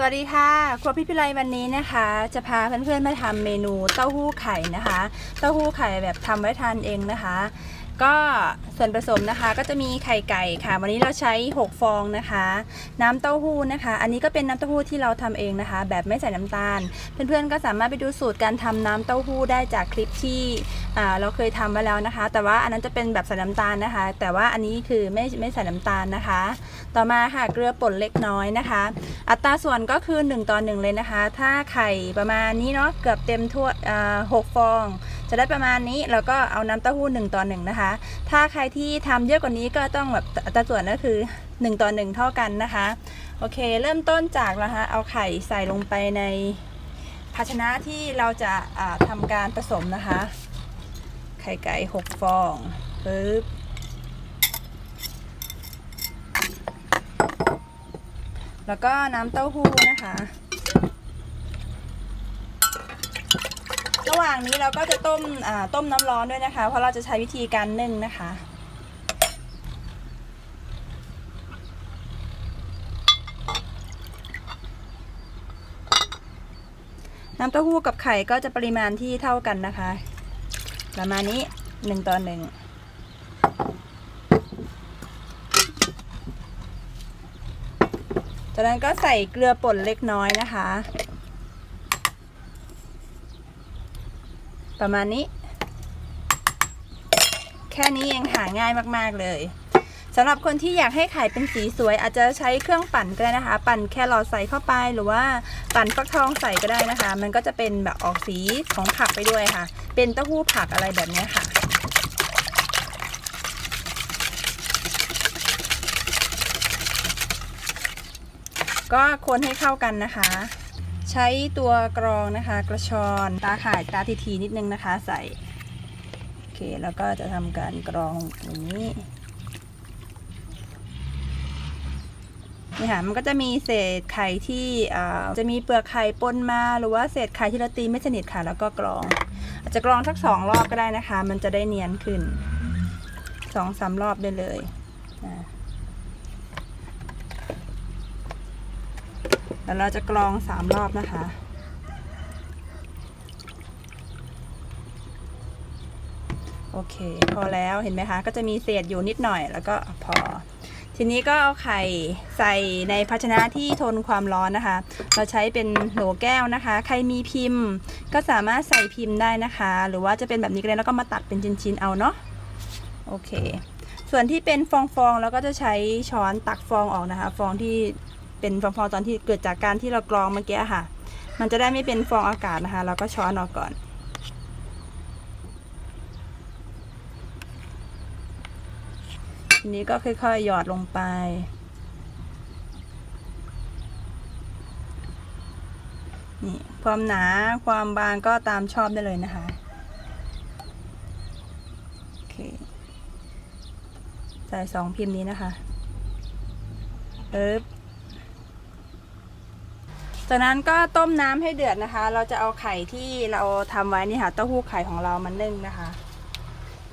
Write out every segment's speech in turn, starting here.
สวัสดีค่ะครัวพี่พิไลวันนี้นะคะ จะพาเพื่อนๆมาทำเมนูเต้าหู้ไข่นะคะ เต้าหู้ไข่แบบทำไว้ทานเองนะคะ ก็ส่วนผสมนะคะก็จะมีไข่ไก่ค่ะ วันนี้เราใช้ 6 ฟองนะคะ น้ำเต้าหู้นะคะ อันนี้ก็เป็นน้ำเต้าหู้ที่เราทำเองนะคะ แบบไม่ใส่น้ำตาล เพื่อนๆก็สามารถไปดูสูตรการทำน้ำเต้าหู้ได้จากคลิปที่เราเคยทำไว้แล้วนะคะ แต่ว่าอันนั้นจะเป็นแบบใส่น้ำตาลนะคะ แต่ว่าอันนี้คือไม่ไม่ใส่น้ำตาลนะคะ ต่อมาค่ะเกลือป่นเล็กน้อยนะคะ อัตราส่วนก็คือ 1 ต่อ 1 เลยนะคะ ถ้าไข่ประมาณนี้เนาะเกือบเต็มถ้วยอ่าหกฟอง จะได้ประมาณนี้แล้วก็เอาน้ำเต้าหู้1ต่อ1นะคะ ถ้าใครที่ทำเยอะกว่านี้ก็ต้องแบบอัตราส่วนก็คือ 1 ต่อ 1 เท่ากันนะคะ โอเค เริ่มต้นจากนะคะเอาไข่ใส่ลงไปในภาชนะที่เราจะาทำการผสมนะคะ ไข่ไก่ 6 ฟองปึ๊บแล้วก็น้ำเต้าหู้นะคะ ระหว่างนี้เราก็จะต้มต้มน้ำร้อนด้วยนะคะ เพราะเราจะใช้วิธีการนึ่งนะคะ น้ำเต้าหู้กับไข่ก็จะปริมาณที่เท่ากันนะคะ ประมาณนี้หนึ่งต่อหนึ่งจากนั้นก็ใส่เกลือป่นเล็กน้อยนะคะ ประมาณนี้ แค่นี้เองหาง่ายมากๆเลยสำหรับคนที่อยากให้ไข่เป็นสีสวย อาจจะใช้เครื่องปั่นก็ได้นะคะ ปั่นแครอทใส่เข้าไปหรือว่าปั่นฟักทองใส่ก็ได้นะคะ มันก็จะเป็นแบบออกสีของผักไปด้วยค่ะ เป็นเต้าหู้ผักอะไรแบบนี้ค่ะก็คนให้เข้ากันนะคะ ช้ตัวกรองนะคะ กระชอนตาข่ายตาทีทีนิดนึงนะคะ ใส่โอเคแล้วก็จะทำการกรองอย่างนี้นี่ค่ะมันก็จะมีเศษไข่ที่อ่าจะมีเปลือกไข่ปนมาหรือว่าเศษไข่ที่เราตีไม่สนิทค่ะ แล้วก็กรอง อาจจะกรองสักสองรอบก็ได้นะคะ มันจะได้เนียนขึ้นสองสามรอบได้เลยนะ แล้วเราจะกรองสามรอบนะคะ โอเค พอแล้วเห็นไหมคะ ก็จะมีเศษอยู่นิดหน่อยแล้วก็พอ ทีนี้ก็เอาไข่ใส่ในภาชนะที่ทนความร้อนนะคะ เราใช้เป็นโหลแก้วนะคะ ใครมีพิมพ์ ก็สามารถใส่พิมพ์ได้นะคะ หรือว่าจะเป็นแบบนี้ก็ได้แล้วก็มาตัดเป็นชิ้นๆเอาเนาะโอเค ส่วนที่เป็นฟองๆเราก็จะใช้ช้อนตักฟองออกนะคะ ฟองที่ เป็นฟองๆตอนที่เกิดจากการที่เรากรองเมื่อกี้ค่ะ มันจะได้ไม่เป็นฟองอากาศนะคะ เราก็ช้อนออกก่อน ทีนี้ก็ค่อยๆ หยอดลงไปนี่ความหนาความบางก็ตามชอบได้เลยนะคะโอเคใส่สองพิมพ์นี้นะคะปึ๊บ จากนั้นก็ต้มน้ำให้เดือดนะคะ เราจะเอาไข่ที่เราทำไว้นี่ค่ะเต้าหู้ไข่ของเรามันนึ่งนะคะ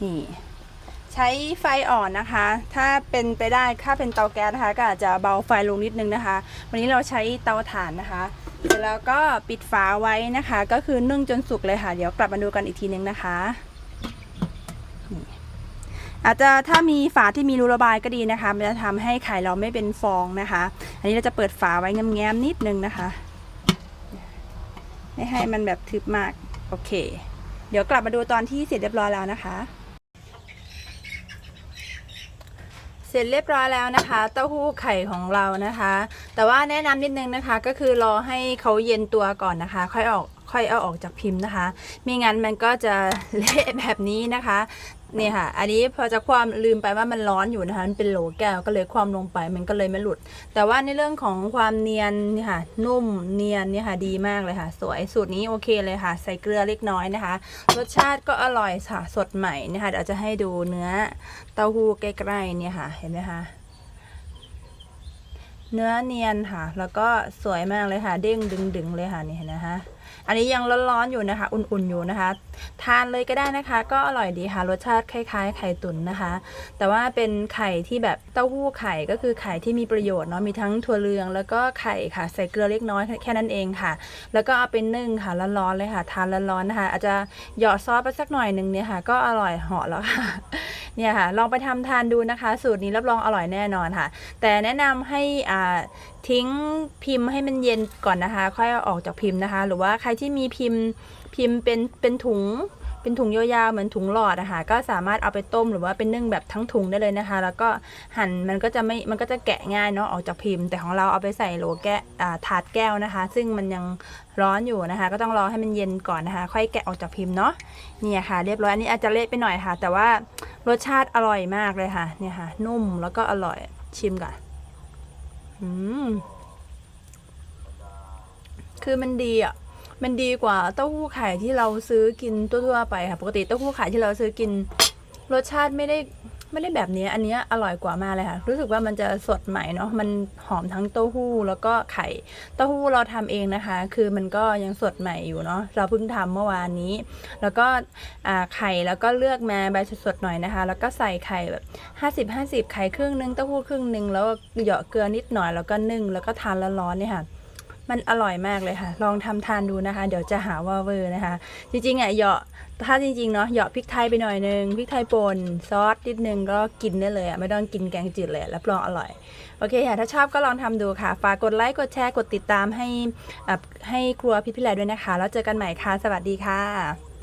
นี่ใช้ไฟอ่อนนะคะ ถ้าเป็นไปได้ถ้าเป็นเตาแก๊สนะคะ ก็อาจจะเบาไฟลงนิดนึงนะคะ วันนี้เราใช้เตาถ่านนะคะเสร็จแล้วก็ปิดฝาไว้นะคะ ก็คือนึ่งจนสุกเลยค่ะ เดี๋ยวกลับมาดูกันอีกทีนึงนะคะอาจจะถ้ามีฝาที่มีรูระบายก็ดีนะคะ มันจะทำให้ไข่เราไม่เป็นฟองนะคะ อันนี้เราจะเปิดฝาไว้แง้มๆนิดนึงนะคะ ไม่ให้มันแบบทึบมาก โอเค เดี๋ยวกลับมาดูตอนที่เสร็จเรียบร้อยแล้วนะคะ เสร็จเรียบร้อยแล้วนะคะ เต้าหู้ไข่ของเรานะคะ แต่ว่าแนะนำนิดนึงนะคะ ก็คือรอให้เขาเย็นตัวก่อนนะคะ ค่อยออกค่อยเอาออกจากพิมพ์นะคะ มีงั้นมันก็จะเละแบบนี้นะคะนี่ค่ะ อันนี้พอจะความลืมไปว่ามันร้อนอยู่นะคะ มันเป็นโหลแก้วก็เลยความลงไปมันก็เลยไม่หลุด แต่ว่าในเรื่องของความเนียนนี่ค่ะ นุ่มเนียนเนี่ยค่ะดีมากเลยค่ะ สวยสูตรนี้โอเคเลยค่ะ ใส่เกลือเล็กน้อยนะคะ รสชาติก็อร่อยค่ะสดใหม่นี่ค่ะเดี๋ยวจะให้ดูเนื้อเต้าหู้ใกล้ๆเนี่ยค่ะ เห็นไหมคะเนื้อเนียนค่ะ แล้วก็สวยมากเลยค่ะ เด้งดึงๆเลยค่ะนี่เห็นนะคะ อันนี้ยังร้อนๆอยู่นะคะ อุ่นๆอยู่นะคะ ทานเลยก็ได้นะคะ ก็อร่อยดีค่ะ รสชาติคล้ายๆ ไข่ตุ๋นนะคะ แต่ว่าเป็นไข่ที่แบบเต้าหู้ไข่ก็คือไข่ที่มีประโยชน์เนาะมีทั้งถั่วเหลือง แล้วก็ไข่ค่ะ ใส่เกลือเล็กน้อยแค่นั้นเองค่ะ แล้วก็เอาไปนึ่งค่ะร้อนๆเลยค่ะ ทานร้อนๆนะคะ อาจจะหยอดซอสไปสักหน่อยหนึ่งเนี่ยค่ะ ก็อร่อยเหาะแล้วค่ะ เนี่ยค่ะลองไปทำทานดูนะคะ สูตรนี้รับรองอร่อยแน่นอนค่ะ แต่แนะนำให้อ่าทิ้งพิมพ์ให้มันเย็นก่อนนะคะ ค่อยเอาออกจากพิมพ์นะคะ หรือว่าใครที่มีพิมพ์พิมพ์เป็นเป็นถุง เป็นถุงยาวๆเหมือนถุงหลอดอะค่ะก็สามารถเอาไปต้มหรือว่าเป็นนึ่งแบบทั้งถุงได้เลยนะคะ แล้วก็หั่นมันก็จะไม่มันก็จะแกะง่ายเนาะออกจากพิมพ์ แต่ของเราเอาไปใส่โหลแก้วอ่าถาดแก้วนะคะ ซึ่งมันยังร้อนอยู่นะคะ ก็ต้องรอให้มันเย็นก่อนนะคะ ค่อยแกะออกจากพิมพ์เนาะนี่ค่ะ เรียบร้อยอันนี้อาจจะเละไปหน่อยค่ะ แต่ว่ารสชาติอร่อยมากเลยค่ะเนี่ยค่ะ นุ่มแล้วก็อร่อยชิมก่อนอืมคือมันดีอะ มันดีกว่าเต้าหู้ไข่ที่เราซื้อกินทั่วๆไปค่ะ ปกติเต้าหู้ไข่ที่เราซื้อกิน รสชาติไม่ได้ไม่ได้แบบนี้อันนี้อร่อยกว่ามากเลยค่ะ รู้สึกว่ามันจะสดใหม่เนาะมันหอมทั้งเต้าหู้แล้วก็ไข่เต้าหู้เราทำเองนะคะ คือมันก็ยังสดใหม่อยู่เนาะเราเพิ่งทำเมื่อวานนี้ แล้วก็ไข่แล้วก็เลือกมาใบสดๆหน่อยนะคะ แล้วก็ใส่ไข่แบบ 50 50 ไข่ครึ่งนึงเต้าหู้ครึ่งนึงแล้วเหยาะเกลือนิดหน่อยแล้วก็นึ่งแล้วก็ทานร้อนๆเนี่ยค่ะ มันอร่อยมากเลยค่ะ ลองทำทานดูนะคะ เดี๋ยวจะหาว่าเวอร์นะคะ จริงๆอะเหยาะถ้าจริงๆเนาะเหยาะพริกไทยไปหน่อยนึงพริกไทยป่นซอสนิดนึงก็กินได้เลยอะไม่ต้องกินแกงจืดเลยรับรองอร่อยโอเคค่ะถ้าชอบก็ลองทำดูค่ะ ฝากกดไลค์กดแชร์กดติดตามให้ให้ครัวพิพิแลด้วยนะคะ แล้วเจอกันใหม่ค่ะ สวัสดีค่ะ